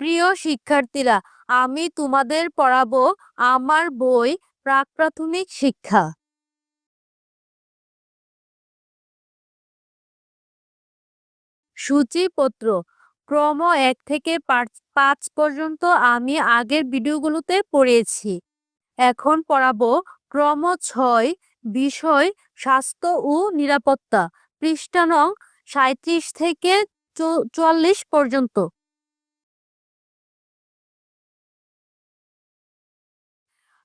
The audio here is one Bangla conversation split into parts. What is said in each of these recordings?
প্রিয় শিক্ষার্থীরা, আমি তোমাদের পড়াবো আমার বই প্রাক প্রাথমিক শিক্ষা। সূচিপত্র, ক্রম এক থেকে পাঁচ- পর্যন্ত আমি আগের ভিডিওগুলোতে পড়িয়েছি এখন পড়াবো ক্রম ছয়, বিষয়, স্বাস্থ্য ও নিরাপত্তা, পৃষ্ঠা নং সাঁত্রিশ থেকে চুয়াল্লিশ পর্যন্ত।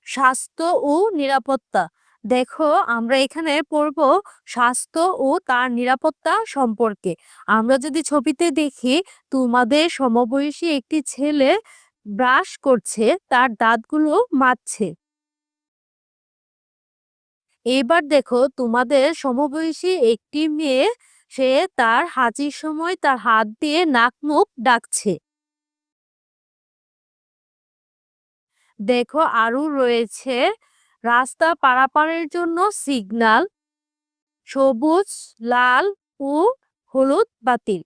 স্বাস্থ্য ও নিরাপত্তা। দেখো, আমরা এখানে পড়ব স্বাস্থ্য ও তার নিরাপত্তা সম্পর্কে। আমরা যদি ছবিতে দেখি, তোমাদের সমবয়সী একটি ছেলে ব্রাশ করছে, তার দাঁতগুলো মাজছে এবার দেখো, তোমাদের সমবয়সী একটি মেয়ে, সে তার হাঁচির সময় তার হাত দিয়ে নাক মুখ ডাকছে। দেখো আরও রয়েছে, রাস্তা পারাপারের জন্য সিগন্যাল সবুজ, লাল ও হলুদ বাতি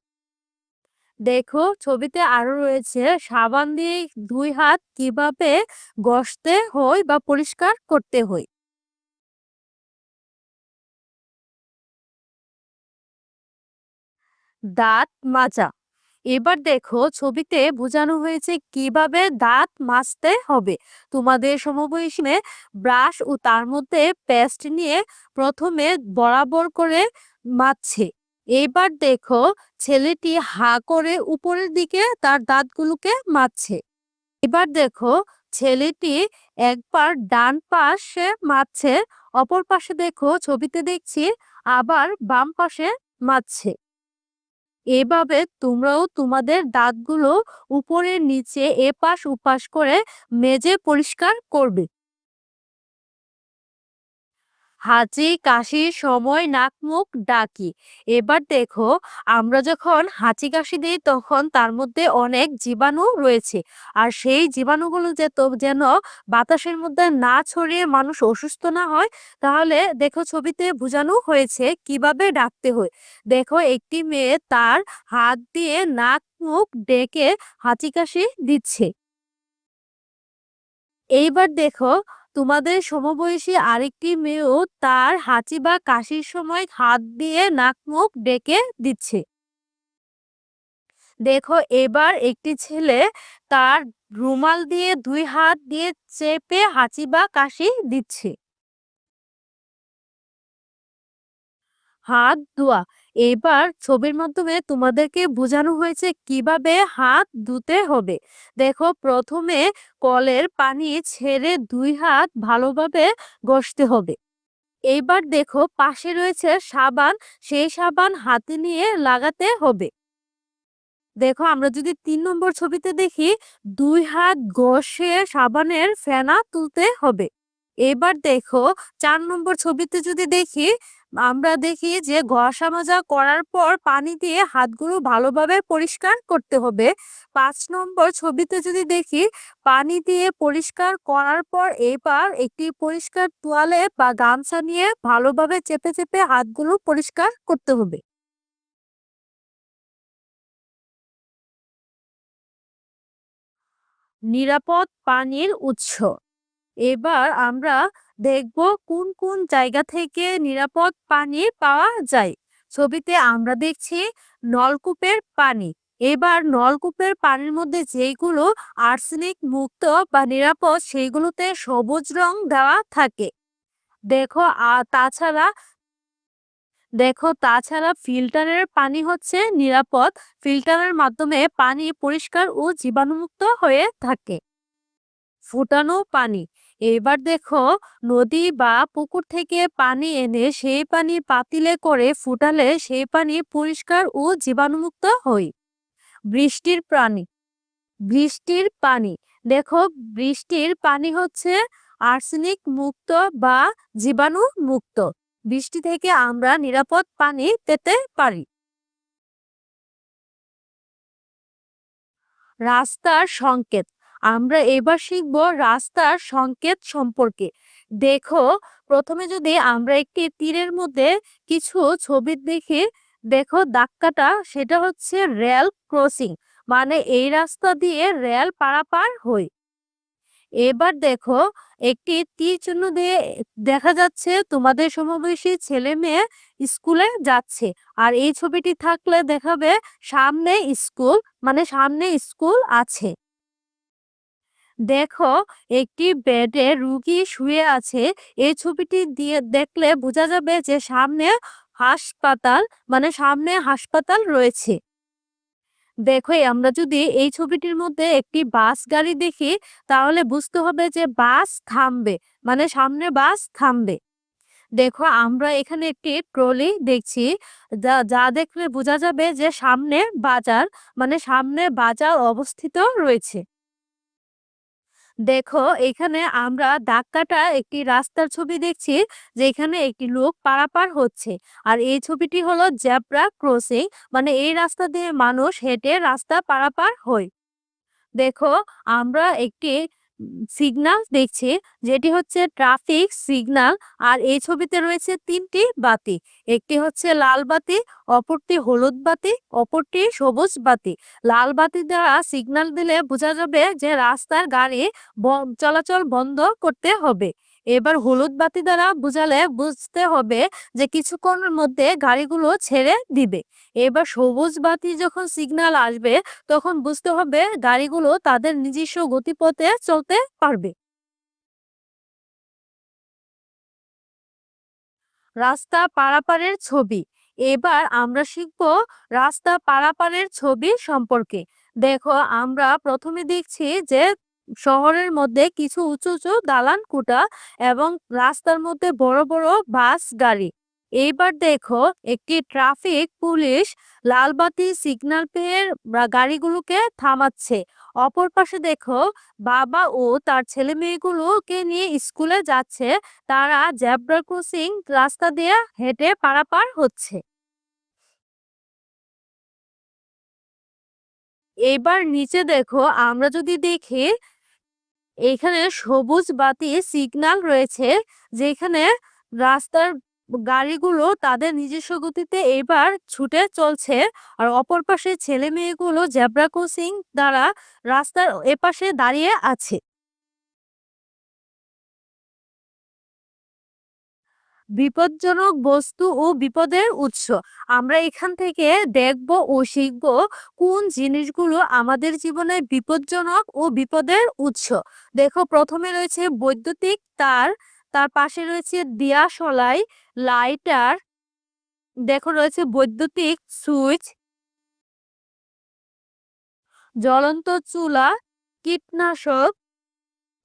দেখো ছবিতে আরও রয়েছে, সাবান দিয়ে দুই হাত কীভাবে ঘষতে হয় বা পরিষ্কার করতে হয়। দাঁত মাজা। এবার দেখো ছবিতে বোঝানো হয়েছে কীভাবে দাঁত মাজতে হবে। তোমাদের সমবয়সী মেয়ে ব্রাশ ও তার মধ্যে পেস্ট নিয়ে প্রথমে বরাবর করে মাজছে। এবার দেখো ছেলেটি হা করে উপরের দিকে তার দাঁতগুলোকে মাজছে। এবার দেখো ছেলেটি একবার ডান পাশে মাজছে, অপর পাশে দেখো ছবিতে দেখছি আবার বাম পাশে মাজছে। এভাবে তোমরাও তোমাদের দাঁতগুলো উপরে নিচে এপাশ ওপাশ করে মেজে পরিষ্কার করবে। হাঁচি কাশির সময়, নাক, মুখ, ডাকি। এবার দেখো, আমরা যখন হাঁচি, কাশি দিই, তখন তার মধ্যে অনেক জীবাণু রয়েছে। আর সেই জীবাণুগুলো যে যেন বাতাসের মধ্যে না ছড়িয়ে মানুষ অসুস্থ না হয়, তাহলে দেখো ছবিতে বোঝানো হয়েছে কীভাবে ডাকতে হয়। দেখো, একটি মেয়ে তার হাত দিয়ে নাক, মুখ ডেকে হাঁচি, কাশি দিচ্ছে। এইবার দেখো তোমাদের সমবয়সী আরেকটি মেয়েও তার হাঁচি বা কাশির সময় হাত দিয়ে নাক মুখ ডেকে দিচ্ছে। দেখো, এবার একটি ছেলে তার রুমাল দিয়ে দুই হাত দিয়ে চেপে হাঁচি বা কাশি দিচ্ছে। হাত ধোয়া। এবার ছবির মাধ্যমে তোমাদেরকে বোঝানো হয়েছে কীভাবে হাত ধুতে হবে। দেখো, প্রথমে কলের পানি ছেড়ে দুই হাত ভালোভাবে ঘষতে হবে। এইবার দেখো, পাশে রয়েছে সাবান, সেই সাবান হাতে নিয়ে লাগাতে হবে। দেখো, আমরা যদি তিন নম্বর ছবিতে দেখি, দুই হাত ঘষে সাবানের ফেনা তুলতে হবে। এবার দেখো, চার নম্বর ছবিতে যদি দেখি আমরা দেখি যে ঘষা মাজা করার পর পানি দিয়ে হাতগুলো ভালোভাবে পরিষ্কার করতে হবে। পাঁচ নম্বর ছবিতে যদি দেখি, পানি দিয়ে পরিষ্কার করার পর এবার একটি পরিষ্কার তোয়ালে বা গামছা নিয়ে ভালোভাবে চেপে চেপে হাতগুলো পরিষ্কার করতে হবে। নিরাপদ পানির উৎস এবার আমরা দেখব কোন কোন জায়গা থেকে নিরাপদ পানি পাওয়া যায়। ছবিতে আমরা দেখছি নলকূপের পানি। এবার নলকূপের পানির মধ্যে যেগুলো আর্সেনিক মুক্ত বা নিরাপদ, সেইগুলোতে সবুজ রং দেওয়া থাকে। দেখো তাছাড়া দেখো, তাছাড়া ফিল্টারের পানি হচ্ছে নিরাপদ। ফিল্টারের মাধ্যমে পানি পরিষ্কার ও জীবাণুমুক্ত হয়ে থাকে। ফুটানো পানি। এবার দেখো নদী বা পুকুর থেকে পানি এনে সেই পানি পাতিলে করে ফুটালে সেই পানি পরিষ্কার ও জীবাণুমুক্ত হয়। বৃষ্টির পানি বৃষ্টির পানি, দেখো বৃষ্টির পানি হচ্ছে আর্সেনিক মুক্ত বা জীবাণু মুক্ত বৃষ্টি থেকে আমরা নিরাপদ পানি পেতে পারি। রাস্তার সংকেত আমরা এবার শিখব রাস্তার সংকেত সম্পর্কে। দেখো, প্রথমে যদি আমরা একটি তীরের মধ্যে কিছু ছবি দেখি, দেখো দাক্কাটা সেটা হচ্ছে রেল ক্রসিং মানে এই রাস্তা দিয়ে রেল পারাপার হই। এবার দেখো, একটি তীর চিহ্ন দিয়ে দেখা যাচ্ছে তোমাদের সমবয়সী ছেলে মেয়ে স্কুলে যাচ্ছে, আর এই ছবিটি থাকলে দেখাবে সামনে স্কুল মানে সামনে স্কুল আছে। দেখো, একটি বেডে রুগী শুয়ে আছে। এই ছবিটি দিয়ে দেখলে বোঝা যাবে যে সামনে হাসপাতাল মানে সামনে হাসপাতাল রয়েছে। দেখো আমরা যদি এই ছবিটির মধ্যে একটি বাস গাড়ি দেখি, তাহলে বুঝতে হবে যে বাস থামবে মানে সামনে বাস থামবে। দেখো, আমরা এখানে একটি ট্রলি দেখছি, যা যা দেখলে বোঝা যাবে যে সামনে বাজার মানে সামনে বাজার অবস্থিত রয়েছে। দেখো, এখানে আমরা ধাক্কাটা একটি রাস্তার ছবি দেখছি, যেখানে একটি লোক পারাপার হচ্ছে। আর এই ছবিটি হলো জ্যাবরা ক্রসিং মানে এই রাস্তা দিয়ে মানুষ হেঁটে রাস্তা পারাপার হয়। দেখো, আমরা একটি সিগনাল দেখছি যেটি হচ্ছে ট্রাফিক সিগনাল আর এই ছবিতে রয়েছে তিনটি বাতি। একটি হচ্ছে লাল বাতি, অপরটি হলুদ বাতি, অপরটি সবুজ বাতি। লাল বাতি দ্বারা সিগনাল দিলে বোঝা যাবে যে রাস্তার গাড়ি চলাচল বন্ধ করতে হবে। এবার হলুদ বাতি দ্বারা বুঝালে বুঝতে হবে যে কিছুক্ষণের মধ্যে গাড়িগুলো ছেড়ে দিবে। এবার সবুজ বাতি যখন সিগন্যাল আসবে, তখন বুঝতে হবে গাড়িগুলো তাদের নিজস্ব গতিপথে চলতে পারবে। রাস্তা পারাপারের ছবি। এবার আমরা শিখব রাস্তা পারাপারের ছবি সম্পর্কে। দেখো, আমরা প্রথমে দেখছি যে শহরের মধ্যে কিছু উঁচু উঁচু দালান কুটা এবং রাস্তার মধ্যে বড় বড় বাস গাড়ি। এইবার দেখো একটি ট্রাফিক পুলিশ লালবাতি সিগন্যাল পেয়ে গাড়িগুলোকে থামাচ্ছে। অপর পাশে দেখো বাবা ও তার ছেলে মেয়েগুলোকে নিয়ে স্কুলে যাচ্ছে। তারা জেব্রা ক্রসিং রাস্তা দিয়ে হেঁটে পারাপার হচ্ছে। এবার নিচে দেখো আমরা যদি দেখি এখানে সবুজ বাতি সিগনাল রয়েছে, যেখানে রাস্তার গাড়িগুলো তাদের নিজস্ব গতিতে এবার ছুটে চলছে। আর অপর পাশে ছেলে মেয়েগুলো জেব্রা ক্রসিং দ্বারা রাস্তার এপাশে দাঁড়িয়ে আছে। বিপজ্জনক বস্তু ও বিপদের উৎস। আমরা এখান থেকে দেখব ও শিখব কোন জিনিসগুলো আমাদের জীবনে বিপজ্জনক ও বিপদের উৎস। দেখো, প্রথমে রয়েছে বৈদ্যুতিক তার তার পাশে রয়েছে দিয়াশলাই লাইটার, দেখো রয়েছে বৈদ্যুতিক সুইচ, জ্বলন্ত চুলা, কীটনাশক,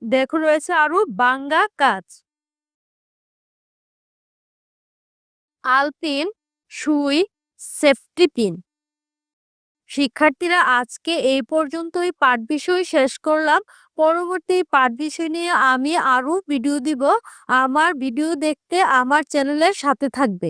দেখো রয়েছে আরও বাঙ্গা কাজ আলপিন, সুই, সেফটি পিন। শিক্ষার্থীরা, আজকে এই পর্যন্তই পাঠ বিষয় শেষ করলাম। পরবর্তী পাঠ বিষয় নিয়ে আমি আরও ভিডিও দিব। আমার ভিডিও দেখতে আমার চ্যানেলের সাথে থাকবে।